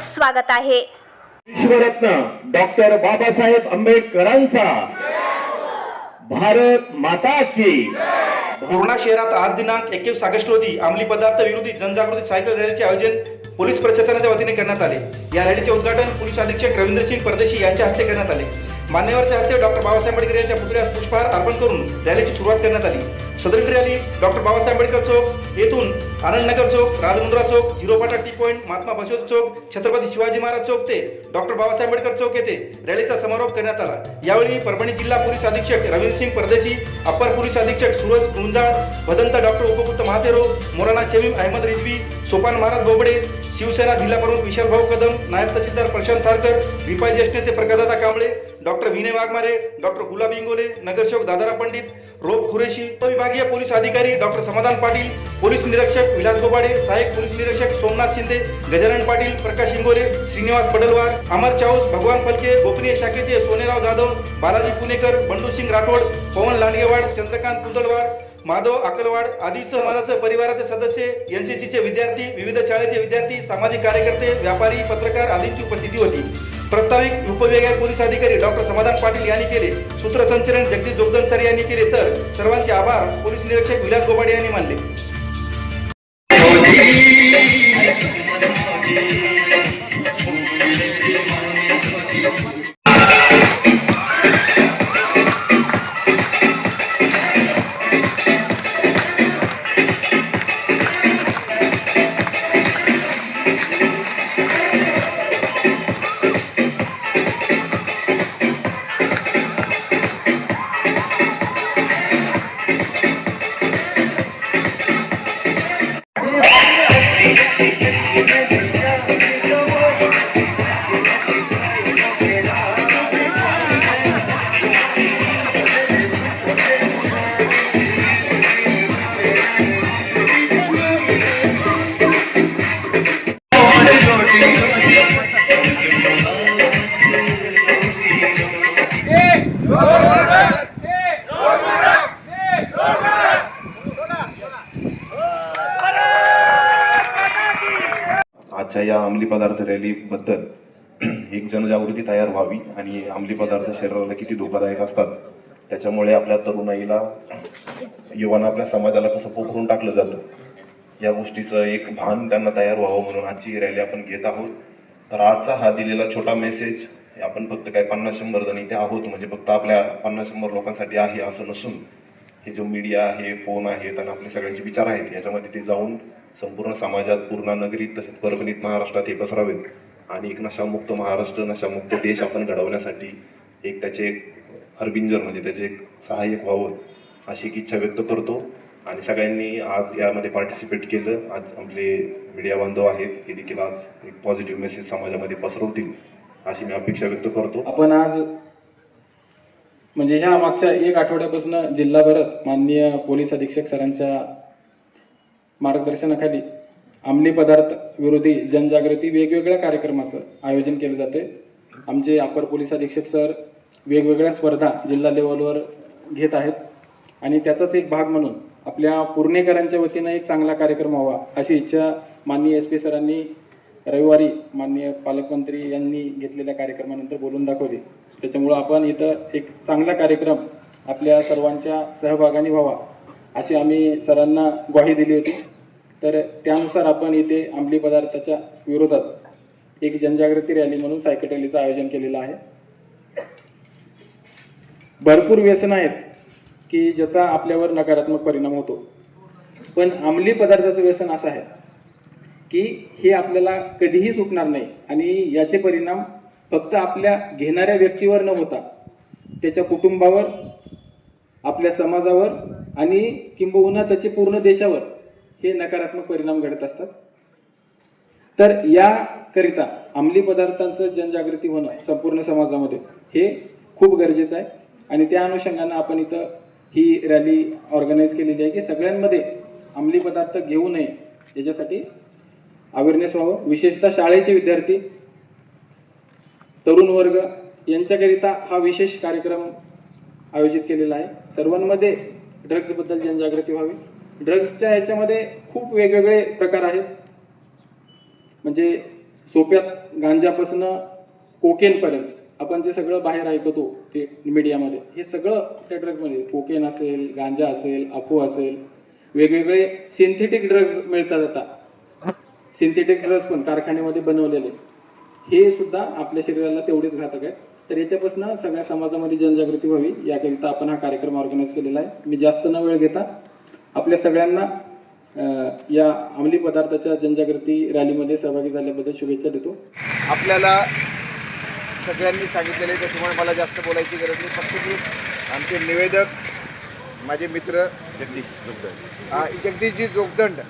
स्वागत आहे. विश्वरत्न डॉक्टर बाबासाहेब आंबेडकरांचा भारत माता की पूर्णा शहरात आज दिनांक एकवीस ऑगस्ट रोजी अंमली पदार्थ विरोधी जनजागृती सायकल रॅलीचे आयोजन पोलीस प्रशासनाच्या वतीने करण्यात आले. या रॅलीचे उद्घाटन पोलीस अधीक्षक रवींद्र सिंग परदेशी यांच्या हस्ते करण्यात आले. मान्यवरच्या हस्ते डॉक्टर बाबासाहेब आंबेडकर यांच्या पुतळ्यास पुष्पहार अर्पण करून रॅलीची सुरुवात करण्यात आली. सदर रॅली डॉक्टर बाबासाहेब आंबेडकर चौक येथून आनंदनगर चौक राजमुंद्रा चौक झिरोपाटा टी पॉईंट महात्मा बसवेश्वर चौक छत्रपती शिवाजी महाराज चौक ते डॉक्टर बाबासाहेब आंबेडकर चौक येथे रॅलीचा समारोप करण्यात आला. यावेळी परभणी जिल्हा पोलीस अधीक्षक रवींद्रसिंग परदेशी अप्पर पोलीस अधीक्षक सूरज गुंजाळ भदंत डॉक्टर उपगुप्त महाथेरो मोलाना शमीम अहमद रिजवी सोपान महाराज बोबडे शिवसेना जिल्हा प्रमुख विशाल भाऊ कदम नायब तहसीलदार प्रशांत थारकर विपाई ज्येष्ठ नेते प्रकाशदादा कांबळे डॉक्टर विनय वाघमारे डॉक्टर गुलाब इंगोले नगरसेवक दादारा पंडित रोप खुरेशी विभागीय पोलीस अधिकारी डॉक्टर समाधान पाटील पोलीस निरीक्षक विलास गोबाडे सहाय्यक पोलीस निरीक्षक सोमनाथ शिंदे गजानन पाटील प्रकाश इंगोले श्रीनिवास पडलवार अमर चाऊस भगवान फलके गोपनीय शाखेचे सोनेराव जाधव बालाजी पुणेकर बंडू सिंग राठोड पवन लांडगेवाड चंद्रकांत कुदळवाड माधव अकलवाड आदी समाजाचे परिवाराचे सदस्य एनसीसीचे विद्यार्थी विविध शाळेचे विद्यार्थी सामाजिक कार्यकर्ते व्यापारी पत्रकार आदींची उपस्थिती होती. प्रस्ताविक उपविभागीय पोलीस अधिकारी डॉक्टर समाधान पाटील यांनी केले. सूत्रसंचलन जगदीश जोगदंसर यांनी केले तर सर्वांचे आभार. पोलीस निरीक्षक विलास गोबाडे यांनी मानले. रॅलीबद्दल एक जनजागृती तयार व्हावी आणि अंमली पदार्थ शरीराला किती धोकादायक असतात त्याच्यामुळे आपल्या तरुणाईला युवांना आपल्या समाजाला कसं पोखरून टाकलं जातं या गोष्टीचं एक भान त्यांना तयार व्हावं म्हणून आजची रॅली आपण घेत आहोत. तर आजचा हा दिलेला छोटा मेसेज आपण फक्त काय पन्नास शंभर जण इथे आहोत म्हणजे फक्त आपल्या पन्नास शंभर लोकांसाठी आहे असं नसून हे जो मीडिया आहे फोन आहेत आणि आपले सगळ्यांचे विचार आहेत याच्यामध्ये ते जाऊन संपूर्ण समाजात पूर्ण नगरीत तसेच परभणीत महाराष्ट्रात हे पसरावेत आणि एक नशामुक्त महाराष्ट्र नशामुक्त देश आपण घडवण्यासाठी एक त्याचे एक हरबिंजर म्हणजे त्याचे एक सहाय्यक व्हावं अशी एक इच्छा व्यक्त करतो. आणि सगळ्यांनी आज यामध्ये पार्टिसिपेट केलं. आज आपले मीडिया बांधव आहेत हे देखील आज एक पॉझिटिव्ह मेसेज समाजामध्ये पसरवतील अशी मी अपेक्षा व्यक्त करतो. आपण आज म्हणजे ह्या मागच्या एक आठवड्यापासून जिल्हाभरात माननीय पोलीस अधीक्षक सरांच्या मार्गदर्शनाखाली अंमली पदार्थ विरोधी जनजागृती वेगवेगळ्या कार्यक्रमाचं आयोजन केलं जाते आमचे अपर पोलीस अधीक्षक सर वेगवेगळ्या स्पर्धा जिल्हा लेवलवर घेत आहेत. आणि त्याचाच एक भाग म्हणून आपल्या पूर्णेकरांच्या वतीनं एक चांगला कार्यक्रम व्हावा अशी इच्छा माननीय एस पी सरांनी रविवारी माननीय पालकमंत्री यांनी घेतलेल्या कार्यक्रमानंतर बोलून दाखवली. त्याच्यामुळं आपण इथं एक चांगला कार्यक्रम आपल्या सर्वांच्या सहभागाने व्हावा अशी आम्ही सरांना ग्वाही दिली होती. तर त्यानुसार आपण इथे अंमली पदार्थाच्या विरोधात एक जनजागृती रॅली म्हणून सायकल रॅलीचं आयोजन केलेलं आहे. भरपूर व्यसन आहेत की ज्याचा आपल्यावर नकारात्मक परिणाम होतो. पण अंमली पदार्थाचं व्यसन असं आहे की हे आपल्याला कधीही सुटणार नाही आणि याचे परिणाम फक्त आपल्या घेणाऱ्या व्यक्तीवर न होता त्याच्या कुटुंबावर आपल्या समाजावर आणि किंबहुना त्याचे पूर्ण देशावर हे नकारात्मक परिणाम घडत असतात. तर याकरिता अंमली पदार्थांचं जनजागृती होणं संपूर्ण समाजामध्ये हे खूप गरजेचं आहे. आणि त्या अनुषंगानं आपण इथं ही रॅली ऑर्गनाईज केलेली आहे की सगळ्यांमध्ये अंमली पदार्थ घेऊ नये याच्यासाठी अवेअरनेस व्हावं. विशेषतः शाळेचे विद्यार्थी तरुण वर्ग यांच्याकरिता हा विशेष कार्यक्रम आयोजित केलेला आहे. सर्वांमध्ये ड्रग्जबद्दल जनजागृती व्हावी. ड्रग्सच्या ह्याच्यामध्ये खूप वेगवेगळे प्रकार आहेत. म्हणजे सोप्यात गांजापासनं कोकेनपर्यंत आपण जे सगळं बाहेर ऐकतो ते मीडियामध्ये हे सगळं त्या ड्रग्जमध्ये कोकेन असेल गांजा असेल अफू असेल वेगवेगळे सिंथेटिक ड्रग्ज मिळतात आता. सिंथेटिक ड्रग्ज पण कारखान्यामध्ये बनवलेले. हे सुद्धा आपल्या शरीराला तेवढेच घातक आहे तर याच्यापासून सगळ्या समाजामध्ये जनजागृती व्हावी. याकरिता आपण हा कार्यक्रम ऑर्गनाईज केलेला आहे. मी जास्त न वेळ घेता आपल्या सगळ्यांना या अंमली पदार्थाच्या जनजागृती रॅलीमध्ये सहभागी झाल्याबद्दल शुभेच्छा देतो. आपल्याला सगळ्यांनी सांगितलेले त्याच्यामुळे मला जास्त बोलायची गरज नाही. फक्त की आमचे निवेदक माझे मित्र जगदीश जोगदंड. जगदीशजी जोगदंड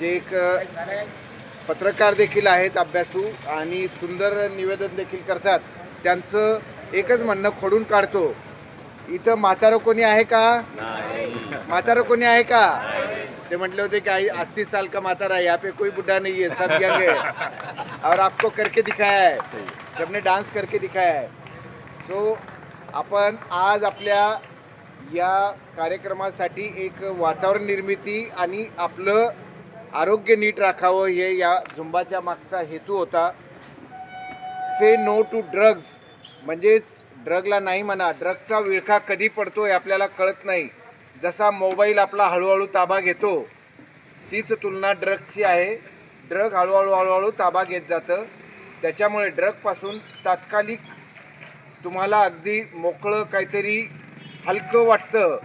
जे एक पत्रकार देखील आहेत अभ्यासू आणि सुंदर निवेदन देखील करतात. त्यांचं एकच म्हणणं खोडून काढतो. इथं म्हातारं कोणी आहे का? म्हातारं कोणी आहे का? ते म्हटले होते कि आई अस्सी साल का मातारा है यहाँ पे कोई बुढ़ा नहीं है सब यंग है. और आपको करके दिखाया है. सबने डान्स करके दिखाया है. सो आपण आज आपल्या या कार्यक्रमासाठी एक वातावरण निर्मिती आणि आपलं आरोग्य नीट राखावं हे या झुंबाच्या मागचा हेतू होता. से नो टू ड्रग्ज म्हणजेच ड्रगला नाही म्हणा ड्रगचा विळखा कधी पडतो हे आपल्याला कळत नाही. जसा मोबाईल आपला हळूहळू ताबा घेतो तीच तुलना ड्रगची आहे. ड्रग हळूहळू हळूहळू ताबा घेत जातं. त्याच्यामुळे ड्रगपासून तात्कालिक तुम्हाला अगदी मोकळं काहीतरी हलकं वाटतं.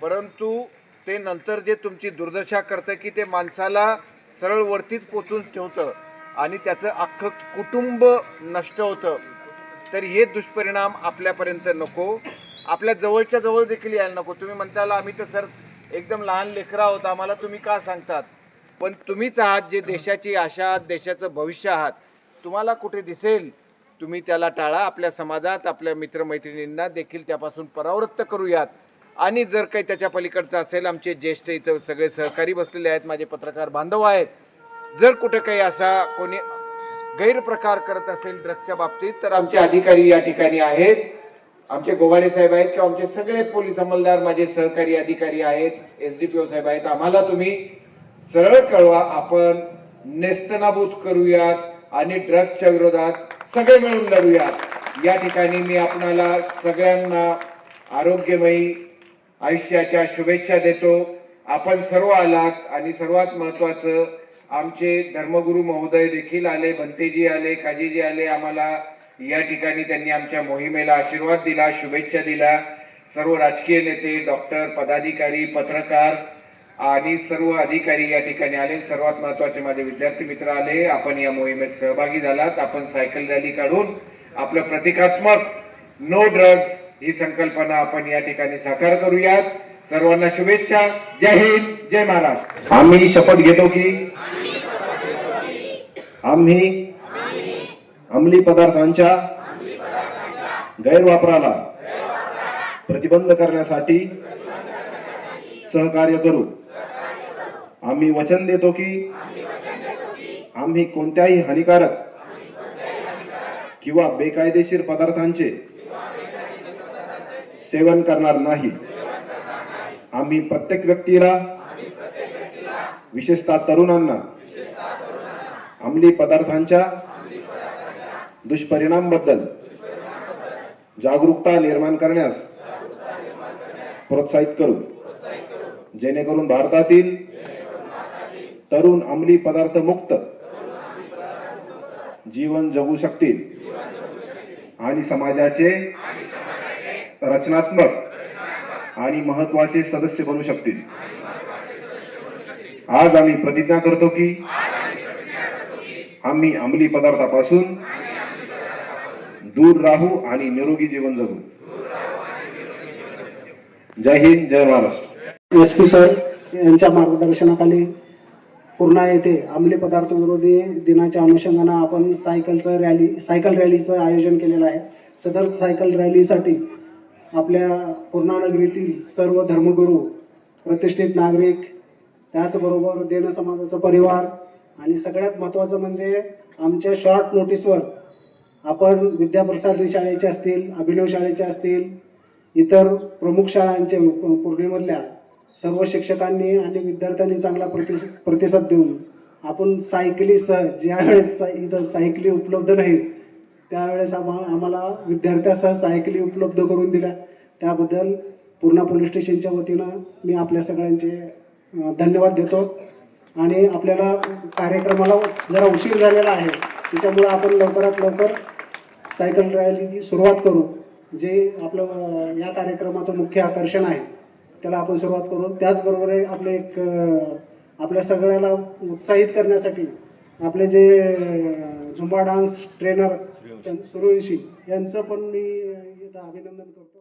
परंतु ते नंतर जे तुमची दुर्दशा करतं की ते माणसाला सरळ वरतीच पोचून ठेवतं आणि त्याचं अख्खं कुटुंब नष्ट होतं तर हे दुष्परिणाम आपल्यापर्यंत नको. आपल्या जवळच्या जवळ देखील यायला नको. तुम्ही म्हणताला आम्ही तर सर एकदम लहान लेकरं आहोत आम्हाला तुम्ही का सांगतात? पण तुम्हीच आहात जे देशाची आशा आहात देशाचं भविष्य आहात. तुम्हाला कुठे दिसेल तुम्ही त्याला टाळा. आपल्या समाजात आपल्या मित्रमैत्रिणींना देखील त्यापासून परावृत्त करूयात. आणि जर काही त्याच्या पलीकडचं असेल आमचे ज्येष्ठ इथं सगळे सहकारी बसलेले आहेत माझे पत्रकार बांधव आहेत. जर कुठे काही असा कोणी गैरप्रकार करत असेल ड्रगच्या बाबतीत तर आमचे अधिकारी या ठिकाणी आहेत. आमचे गोवाडे साहेब आहेत किंवा आमचे सगळे पोलीस अंमलदार माझे सहकारी अधिकारी आहेत एस डी पी ओ साहेब आहेत. आम्हाला तुम्ही सरळ कळवा आपण नेस्तनाबूत करूयात आणि ड्रगच्या विरोधात सगळे मिळून लढूयात. या ठिकाणी मी आपणाला सगळ्यांना आरोग्यमयी आयुष्याच्या शुभेच्छा देतो. आपण सर्व आलात आणि सर्वात महत्वाचं आमचे धर्मगुरू महोदय देखील आले भंतेजी आले काजीजी आले आम्हाला या ठिकाणी त्यांनी आमच्या मोहिमेला आशीर्वाद दिला शुभेच्छा दिला. सर्व राजकीय नेते डॉक्टर पदाधिकारी पत्रकार आणि सर्व अधिकारी या ठिकाणी आले. सर्वात महत्त्वाचे माझे विद्यार्थी मित्र आले. आपण या मोहिमेत सहभागी झालात. आपण सायकल रॅली काढून आपलं प्रतिकात्मक नो ड्रग्ज ही संकल्पना आपण या ठिकाणी साकार करूयात. सर्वांना शुभेच्छा. जय हिंद जय महाराष्ट्र. आम्ही शपथ घेतो की? आम्ही अंमली पदार्थांच्या गैरवापराला प्रतिबंध करण्यासाठी सहकार्य करू. आम्ही वचन देतो की? आम्ही कोणत्याही हानिकारक किंवा बेकायदेशीर पदार्थांचे सेवन करणार नाही. आम्ही प्रत्येक व्यक्तीला विशेषतः तरुणांना अंमली पदार्थांच्या दुष्परिणामबद्दल जागरूकता निर्माण करण्यास प्रोत्साहित करू. जेणेकरून भारतातील तरुण अंमली पदार्थ मुक्त जीवन जगू शकतील आणि समाजाचे रचनात्मक आणि महत्त्वाचे सदस्य बनू शकतील. आज आम्ही प्रतिज्ञा करतो की आम्ही अंमली पदार्थापासून दूर राहू आणि निरोगी जीवन जगू. जय हिंद जय महाराष्ट्र. एस पी सर यांच्या मार्गदर्शनाखाली पूर्णा येथे अंमली पदार्थ विरोधी दिनाच्या अनुषंगानं आपण सायकलचं रॅली सायकल रॅलीचं आयोजन केलेलं आहे. सदर सायकल रॅलीसाठी आपल्या पूर्णानगरीतील सर्व धर्मगुरू प्रतिष्ठित नागरिक त्याचबरोबर देन समाजाचा परिवार आणि सगळ्यात महत्त्वाचं म्हणजे आमच्या शॉर्ट नोटीसवर आपण विद्याप्रसाद शाळेचे असतील अभिनव शाळेचे असतील इतर प्रमुख शाळांचे पूर्णिमधल्या सर्व शिक्षकांनी आणि विद्यार्थ्यांनी चांगला प्रति प्रतिसाद देऊन आपण सायकलीसह ज्यावेळेस सा- इथं सायकली उपलब्ध नाहीत त्यावेळेस आम्हा आम्हाला विद्यार्थ्यासह सायकली उपलब्ध करून दिल्या. त्याबद्दल पूर्णा पोलीस स्टेशनच्या वतीनं मी आपल्या सगळ्यांचे धन्यवाद देतो. आणि आपल्याला कार्यक्रमाला जरा उशीर झालेला आहे त्याच्यामुळं आपण लवकरात लवकर सायकल रॅलीची सुरुवात करू जे आपलं या कार्यक्रमाचं मुख्य आकर्षण आहे. त्याला आपण सुरुवात करू. त्याचबरोबर आपले एक आपल्या सगळ्याला उत्साहित करण्यासाठी आपले जे झुंबा डान्स ट्रेनर सूर्यवंशी यांचं पण मी अभिनंदन करतो.